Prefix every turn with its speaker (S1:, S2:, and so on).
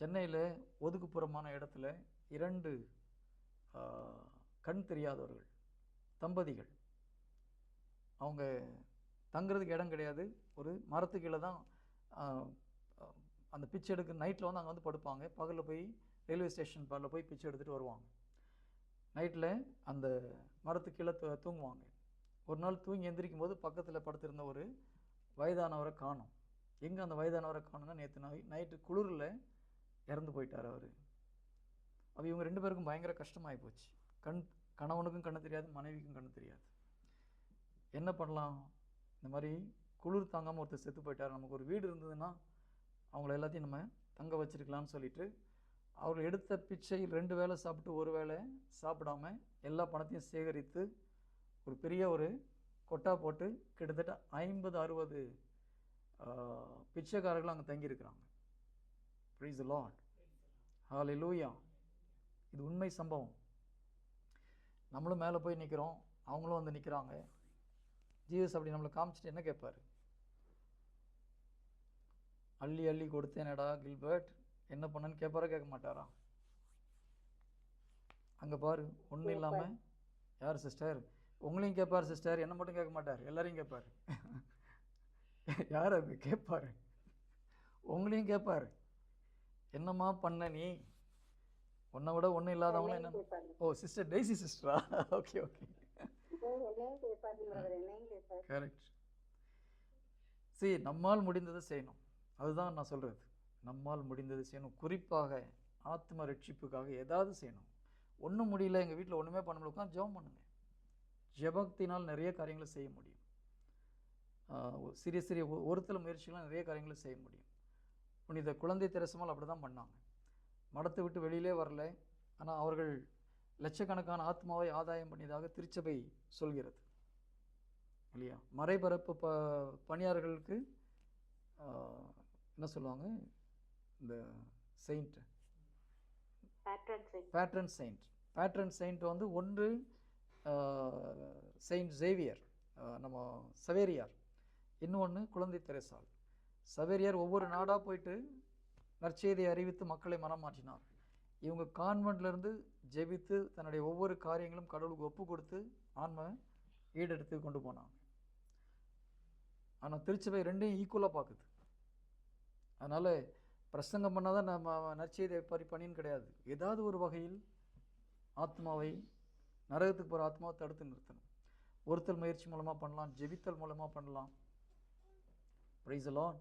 S1: சென்னையில் ஒதுக்குப்புறமான இடத்துல இரண்டு கண் தெரியாதவர்கள் தம்பதிகள். அவங்க தங்குறதுக்கு இடம் கிடையாது. ஒரு மரத்துக்கு கீழே தான் அந்த பிச்சை எடுக்க நைட்டில் வந்து அங்கே வந்து படுப்பாங்க. பகலில் போய் ரயில்வே ஸ்டேஷன் பாரில் போய் பிச்சை எடுத்துகிட்டு வருவாங்க. நைட்டில் அந்த மரத்துக்கு கீழே தூங்குவாங்க. ஒரு நாள் தூங்கி எந்திரிக்கும் போது பக்கத்தில் படுத்திருந்த ஒரு வயதானவரை காணும். எங்கே அந்த வயதானவரை காணும்னா நேற்று நைட்டு குளிரில் இறந்து போயிட்டார் அவர். அப்போ இவங்க ரெண்டு பேருக்கும் பயங்கர கஷ்டமாகி போச்சு. கண் கணவனுக்கும் கண்ணு தெரியாது மனைவிக்கும் கண்ணு தெரியாது. என்ன பண்ணலாம்? இந்த மாதிரி குளிர் தாங்காமல் ஒருத்தர் செத்து போயிட்டார். நமக்கு ஒரு வீடு இருந்ததுன்னா அவங்கள எல்லாத்தையும் நம்ம தங்க வச்சிருக்கலாம்னு சொல்லிட்டு அவர் எடுத்த பிச்சையில் ரெண்டு வேளை சாப்பிட்டு ஒரு வேளை சாப்பிடாம எல்லா பணத்தையும் சேகரித்து ஒரு பெரிய ஒரு கொட்டா போட்டு கிட்டத்தட்ட ஐம்பது அறுபது பிச்சைக்காரர்கள் அங்கே தங்கியிருக்கிறாங்க. ப்ரீஸ் லார்ட் ஹalleluya இது உண்மை சம்பவம். நம்மளும் மேலே போய் நிற்கிறோம் அவங்களும் வந்து நிற்கிறாங்க ஜீசஸ் அப்படி நம்மளை காமிச்சிட்டு என்ன கேட்பாரு? அள்ளி அள்ளி கொடுத்தேனடா கில்பர்ட் என்ன பண்ணன்னு கேட்பாரா கேட்க மாட்டாரா? அங்கே பாரு ஒன்றும் இல்லாமல் யார் சிஸ்டர் உங்களையும் கேட்பார் சிஸ்டர் என்ன மட்டும் கேட்க மாட்டார் எல்லாரையும் கேட்பார். யார் அது? கேட்பாரு. உங்களையும் கேட்பாரு. என்னம்மா பண்ண நீ? உன்னை விட ஒன்றும் இல்லாதவங்களும் என்ன ஓ சிஸ்டர் டெய்ஸி சிஸ்டரா ஓகே ஓகே கரெக்ட் சரி நம்மால் முடிந்ததை செய்யணும். அதுதான் நான் சொல்கிறது நம்மால் முடிந்ததை செய்யணும். குறிப்பாக ஆத்ம ரட்சிப்புக்காக ஏதாவது செய்யணும். ஒன்றும் முடியல எங்கள் வீட்டில் ஒன்றுமே பண்ண முடியல உட்காந்து ஜெபம் பண்ணுங்க. ஜெபத்தினால் நிறைய காரியங்களை செய்ய முடியும். சிறிய சிறிய ஒருத்தல் முயற்சிகளால் நிறைய காரியங்களை செய்ய முடியும். புனித குழந்தை தெரசமால் அப்படி தான் பண்ணாங்க. மடத்தை விட்டு வெளியிலே வரல. ஆனால் அவர்கள் லட்சக்கணக்கான ஆத்மாவை ஆதாயம் பண்ணியதாக திருச்சபை சொல்கிறது. இல்லையா? மறைபரப்பு ப பணியாளர்களுக்கு என்ன சொல்லுவாங்க? இந்த saint
S2: patron
S1: saint patron saint வந்து ஒன்று செயின்ட் சேவியர் நம்ம சவேரியார் இன்னொன்று குழந்தை தெரசால் சவேரியார் ஒவ்வொரு நாடாக போயிட்டு நற்செய்தியை அறிவித்து மக்களை மனம் மாற்றினார். இவங்க கான்வெண்ட்லேருந்து ஜெபித்து தன்னுடைய ஒவ்வொரு காரியங்களும் கடவுளுக்கு ஒப்பு கொடுத்து ஆன்ம ஈடெடுத்து கொண்டு போனாங்க. ஆனால் திருச்சபை ரெண்டையும் ஈக்குவலாக பார்க்குது அதனால் பிரசங்கம் பண்ணால் தான் நம்ம நற்செய்தியை பறி பண்ணின்னு கிடையாது. ஏதாவது ஒரு வகையில் ஆத்மாவை நரகத்துக்கு போகிற ஆத்மாவை தடுத்து நிறுத்தணும். ஒருத்தல் முயற்சி மூலமாக பண்ணலாம் ஜெபித்தல் மூலமாக பண்ணலாம். ப்ரைஸ் லான்